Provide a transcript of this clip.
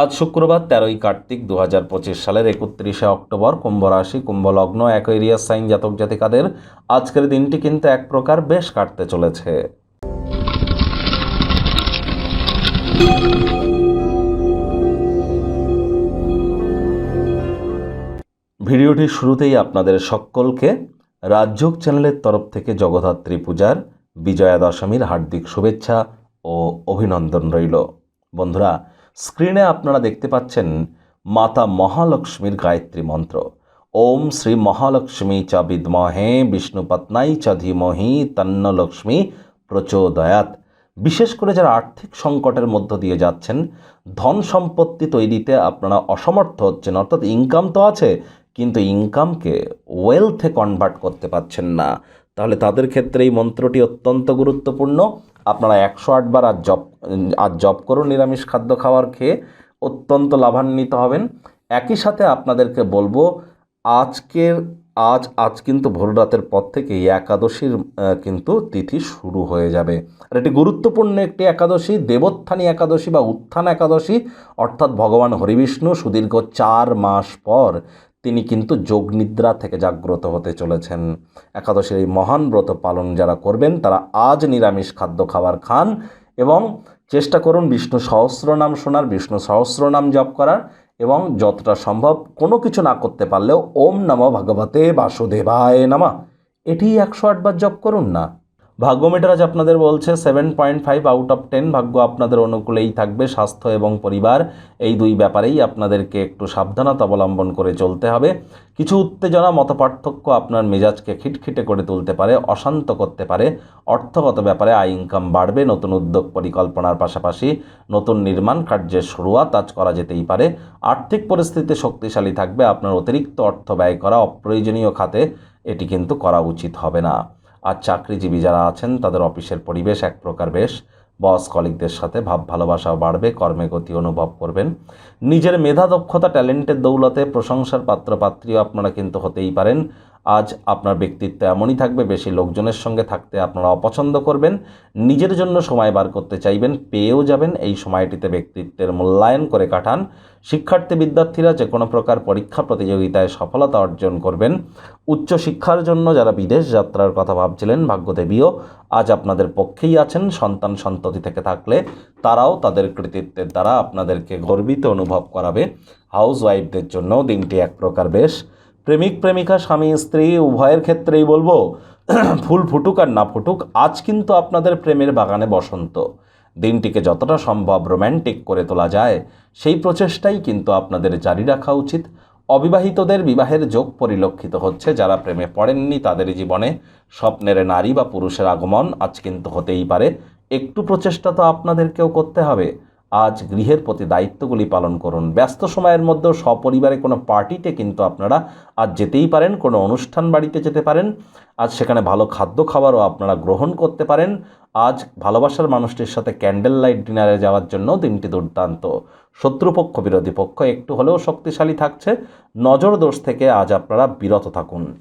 আজ শুক্রবার তেরোই কার্তিক দু হাজার পঁচিশ সালের একত্রিশে অক্টোবর কুম্ভ রাশি কুম্ভ লগ্ন সাইন জাতক জাতিকাদের আজকের দিনটি কিন্তু এক প্রকার বেশ কাটতে চলেছে। ভিডিওটি শুরুতেই আপনাদের সকলকে রাজযোগ চ্যানেলের তরফ থেকে জগদ্ধাত্রী পূজার বিজয়া দশমীর হার্দিক শুভেচ্ছা ও অভিনন্দন রইল। বন্ধুরা স্ক্রিনে আপনারা দেখতে পাচ্ছেন মাতা মহালক্ষ্মীর গায়ত্রী মন্ত্র। ওম শ্রী মহালক্ষ্মী চ বিদ্মহে বিষ্ণুপত্নাই চ ধীমহি তন্ন লক্ষ্মী প্রচোদয়াত। বিশেষ করে যারা আর্থিক সংকটের মধ্য দিয়ে যাচ্ছেন, ধন সম্পত্তি তৈরিতে আপনারা অসমর্থ হচ্ছেন, অর্থাৎ ইনকাম তো আছে, কিন্তু ইনকামকে ওয়েলথে কনভার্ট করতে পারছেন না। তাহলে তাদের ক্ষেত্রে এই মন্ত্রটি অত্যন্ত গুরুত্বপূর্ণ। আপনারা একশো আটবার আজ জপ আজ জপ করুন, নিরামিষ খাদ্য খাওয়ার খেয়ে অত্যন্ত লাভান্বিত হবেন। একই সাথে আপনাদেরকে বলব, আজকের, আজ আজ কিন্তু ভোর রাতের পর থেকেই একাদশীর কিন্তু তিথি শুরু হয়ে যাবে। আর এটি গুরুত্বপূর্ণ একটি একাদশী, দেবোত্থানী একাদশী বা উত্থান একাদশী, অর্থাৎ ভগবান হরিবিষ্ণু সুদীর্ঘ চার মাস পর তিনি কিন্তু যোগনিদ্রা থেকে জাগ্রত হতে চলেছেন। একাদশীর এই মহান ব্রত পালন যারা করবেন, তারা আজ নিরামিষ খাদ্য খাবার খান এবং চেষ্টা করুন বিষ্ণু সহস্রনাম শোনার, বিষ্ণু সহস্রনাম জপ করার এবং যতটা সম্ভব কোনো কিছু না করতে পারলেও ওম নম ভগবতে বাসুদেবায় নামা। এটি একশো আটবার জপ করুন না ভাগ্যমিটার আজ আপনাদের বলছে seven point five out of ten ভাগ্য আপনাদের অনুকূলেই থাকবে স্বাস্থ্য এবং পরিবার। এই দুই ব্যাপারেই আপনাদেরকে একটু সাবধানতা অবলম্বন করে চলতে হবে। কিছু উত্তেজনা, মতপার্থক্য আপনার মেজাজকে খিটখিটে করে তুলতে পারে, অশান্ত করতে পারে। অর্থগত ব্যাপারে আয় ইনকাম বাড়বে, নতুন উদ্যোগ পরিকল্পনার পাশাপাশি নতুন নির্মাণ কার্যের শুরুয়াত আজ করা যেতেই পারে। আর্থিক পরিস্থিতি শক্তিশালী থাকবে, আপনার অতিরিক্ত অর্থ ব্যয় করা অপ্রয়োজনীয় খাতে এটি কিন্তু করা উচিত হবে না। আর চাকরিজীবী যারা আছেন, তাদের অফিসের পরিবেশ এক প্রকার বেশ। বস কলিকদের সাথে ভাব ভালোবাসাও বাড়বে, কর্মে গতি অনুভব করবেন। নিজের মেধা দক্ষতা, ট্যালেন্টের দৌলতে প্রশংসার পাত্রপাত্রীও আপনারা কিন্তু হতেই পারেন। আজ আপনার ব্যক্তিত্ব এমনই থাকবে, বেশি লোকজনের সঙ্গে থাকতে আপনারা অপছন্দ করবেন। নিজের জন্য সময় বার করতে চাইবেন, পেয়েও যাবেন। এই সময়টিতে ব্যক্তিত্বের মূল্যায়ন করে কাটান। শিক্ষার্থী বিদ্যার্থীরা যে কোনো প্রকার পরীক্ষা প্রতিযোগিতায় সফলতা অর্জন করবেন। উচ্চশিক্ষার জন্য যারা বিদেশ যাত্রার কথা ভাবছিলেন, ভাগ্যদেবীও আজ আপনাদের পক্ষেই আছেন। সন্তান সন্ততি থেকে থাকলে তারাও তাদের কৃতিত্বের দ্বারা আপনাদেরকে গর্বিত অনুভব করাবে। হাউস ওয়াইফদের জন্য দিনটি এক প্রকার বেশ। প্রেমিক, প্রেমিকা, স্বামী, স্ত্রী, উভয়ের ক্ষেত্রেই বলব, ফুল ফুটুক আর না ফুটুক, আজ কিন্তু আপনাদের প্রেমের বাগানে বসন্ত। দিনটিকে যতটা সম্ভব রোম্যান্টিক করে তোলা যায়, সেই প্রচেষ্টাই কিন্তু আপনাদের জারি রাখা উচিত। অবিবাহিতদের বিবাহের যোগ পরিলক্ষিত হচ্ছে, যারা প্রেমে পড়েননি তাদের জীবনে স্বপ্নের নারী বা পুরুষের আগমন আজ কিন্তু হতেই পারে। একটু প্রচেষ্টা তো আপনাদেরকেও করতে হবে। আজ গৃহের প্রতি দায়িত্বগুলি পালন করুন। ব্যস্ত সময়ের মধ্যেও সপরিবারে কোনো পার্টিতে কিন্তু আপনারা আজ যেতেই পারেন, কোনো অনুষ্ঠান বাড়িতে যেতে পারেন। আজ সেখানে ভালো খাদ্য খাবারও আপনারা গ্রহণ করতে পারেন। আজ ভালোবাসার মানুষটির সাথে ক্যান্ডেল লাইট ডিনারে যাওয়ার জন্য দিনটি দুর্দান্ত। শত্রুপক্ষ, বিরোধী পক্ষ একটু হলেও শক্তিশালী থাকছে। নজর দোষ থেকে আজ আপনারা বিরত থাকুন।